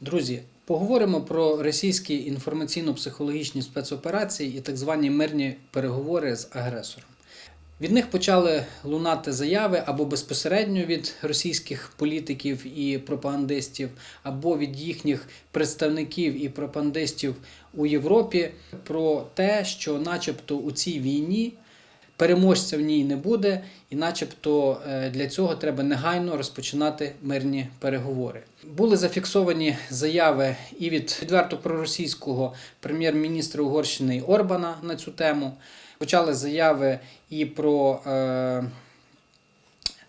Друзі, поговоримо про російські інформаційно-психологічні спецоперації і так звані мирні переговори з агресором. Від них почали лунати заяви або безпосередньо від російських політиків і пропагандистів, або від їхніх представників і пропагандистів у Європі про те, що, начебто, у цій війні переможця в ній не буде, і начебто е, для цього треба негайно розпочинати мирні переговори. Були зафіксовані заяви і від відверто проросійського прем'єр-міністра Угорщини Орбана на цю тему. Почали заяви і про е,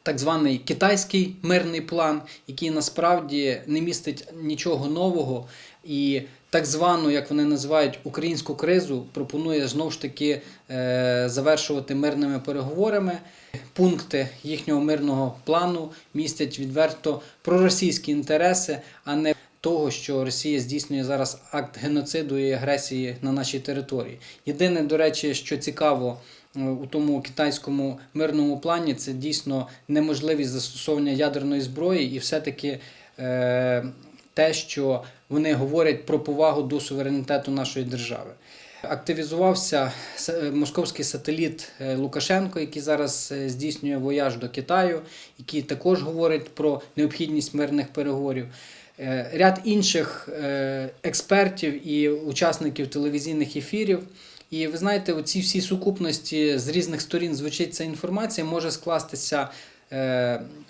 так званий китайський мирний план, який насправді не містить нічого нового, і так звану, як вони називають, українську кризу пропонує знову ж таки е, завершувати мирними переговорами. Пункти їхнього мирного плану містять відверто проросійські інтереси, а не того, що Росія здійснює зараз акт геноциду і агресії на нашій території. Єдине, до речі, що цікаво е, у тому китайському мирному плані, це дійсно неможливість застосовування ядерної зброї, і все-таки е, те, що вони говорять про повагу до суверенітету нашої держави. Активізувався московський сателіт е, Лукашенко, який зараз е, здійснює вояж до Китаю, який також говорить про необхідність мирних переговорів. Е, Ряд інших е, експертів і учасників телевізійних ефірів. І ви знаєте, оці всі сукупності з різних сторін звучить ця інформація, може скластися е,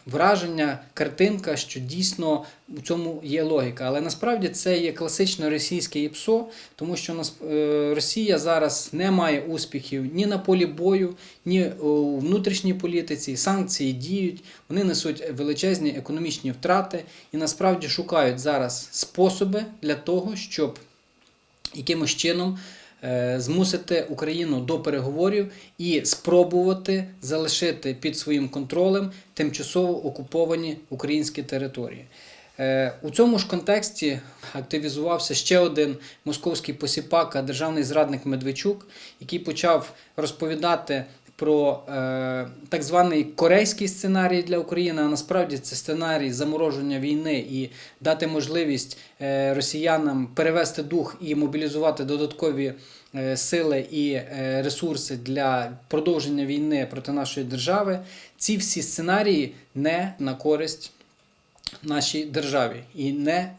враження, картинка, що дійсно у цьому є логіка. Але насправді це є класичне російське ІПСО, тому що е, Росія зараз не має успіхів ні на полі бою, ні у внутрішній політиці. Санкції діють, вони несуть величезні економічні втрати і насправді шукають зараз способи для того, щоб якимось чином е, змусити Україну до переговорів і спробувати залишити під своїм контролем тимчасово окуповані українські території. Е, У цьому ж контексті активізувався ще один московський посіпака, державний зрадник Медведчук, який почав розповідати про е, так званий корейський сценарій для України, а насправді це сценарій замороження війни і дати можливість е, росіянам перевести дух і мобілізувати додаткові е, сили і е, ресурси для продовження війни проти нашої держави. Ці всі сценарії не на користь нашій державі і не е,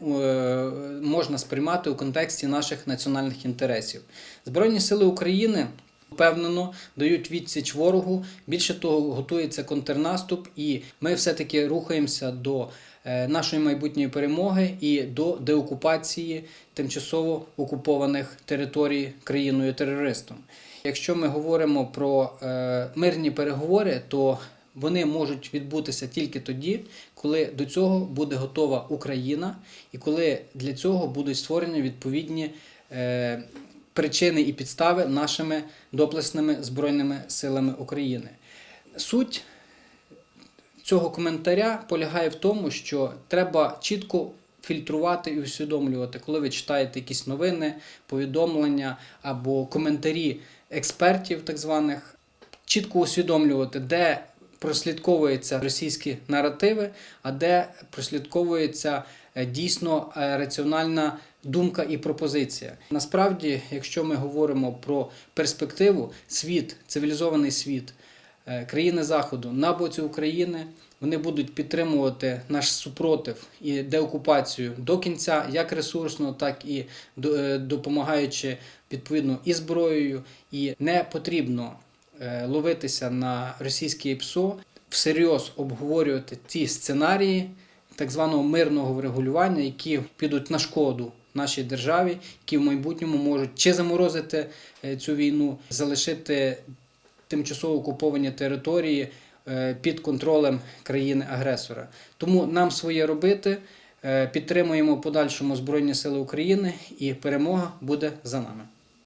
можна сприймати у контексті наших національних інтересів. Збройні сили України впевнено дають відсіч ворогу. Більше того, готується контрнаступ, і ми все-таки рухаємося до е, нашої майбутньої перемоги і до деокупації тимчасово окупованих територій країною терористом. Якщо ми говоримо про е, мирні переговори, то вони можуть відбутися тільки тоді, коли до цього буде готова Україна, і коли для цього будуть створені відповідні е, причини і підстави нашими доблесними збройними силами України. Суть цього коментаря полягає в тому, що треба чітко фільтрувати і усвідомлювати, коли ви читаєте якісь новини, повідомлення або коментарі експертів, так званих, чітко усвідомлювати, де прослідковуються російські наративи, а де прослідковується е, дійсно е, раціональна думка і пропозиція. Насправді, якщо ми говоримо про перспективу, світ, цивілізований світ, е, країни Заходу на боці України. Вони будуть підтримувати наш супротив і деокупацію до кінця, як ресурсно, так і до- допомагаючи відповідно і зброєю. І не потрібно ловитися на російське ПСО, всерйоз обговорювати ті сценарії так званого мирного врегулювання, які підуть на шкоду нашій державі, які в майбутньому можуть чи заморозити е, цю війну, залишити тимчасово окуповані території е, під контролем країни-агресора. Тому нам своє робити. е, Підтримуємо подальшому Збройні Сили України і перемога буде за нами.